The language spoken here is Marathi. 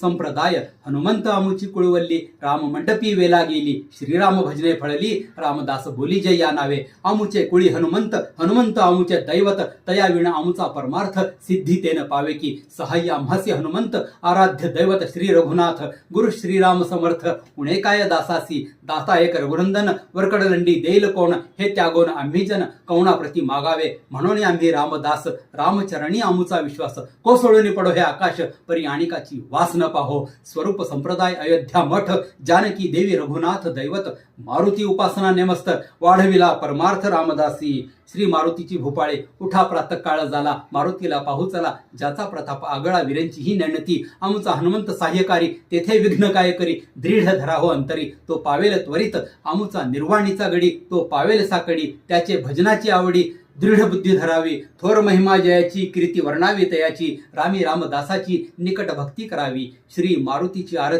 संप्रदाय हनुमंत आमुची कुळवल्ली राम मंडपी वेला गेली श्रीराम भजने फळली रामदास बोली जय या नावे आमुचे कुळी हनुमंत हनुमंत आमुचे दैवत तया विणा आमुचा परमार्थ सिद्धी तेन पावे की सहाय्य आम्हासी हनुमंत आराध्य दैवत श्री रघुनाथ गुरु श्रीराम समर्थ उणे काय दासासी दाता एक रघुनंदन वरकडलंडी देईल कोण हे त्यागोन आम्ही जन कौणाप्रती मागावे म्हणून आम्ही रामदास रामचरणी आमुचा विश्वास कोसळून पडो हे आकाश परी आणिकाची वास न पाहो। स्वरूप संप्रदाय अयोध्या मठ जानकी देवी रघुनाथ दैवत मारुती उपासना नेमस्त वाढविला परमार्थ रामदासी। श्री मारुतीची भोपाळे उठा प्रात काळ झाला मारुतीला पाहू चला ज्याचा प्रताप आगळा वीरांची ही नेणती। आमचा हनुमंत सहाय्यकारी तेथे विघ्न काय करी? दृढ धराहो अंतरी। तो पावेल त्वरित आमचा निर्वाणीचा गडी तो पावेल साकडी त्याचे भजनाची आवडी। दृढ बुद्धी धरावी थोर महिमा जयाची कीर्ती वर्णावी तयाची रामी रामदासाची निकट भक्ती करावी. श्री मारुतीची आरती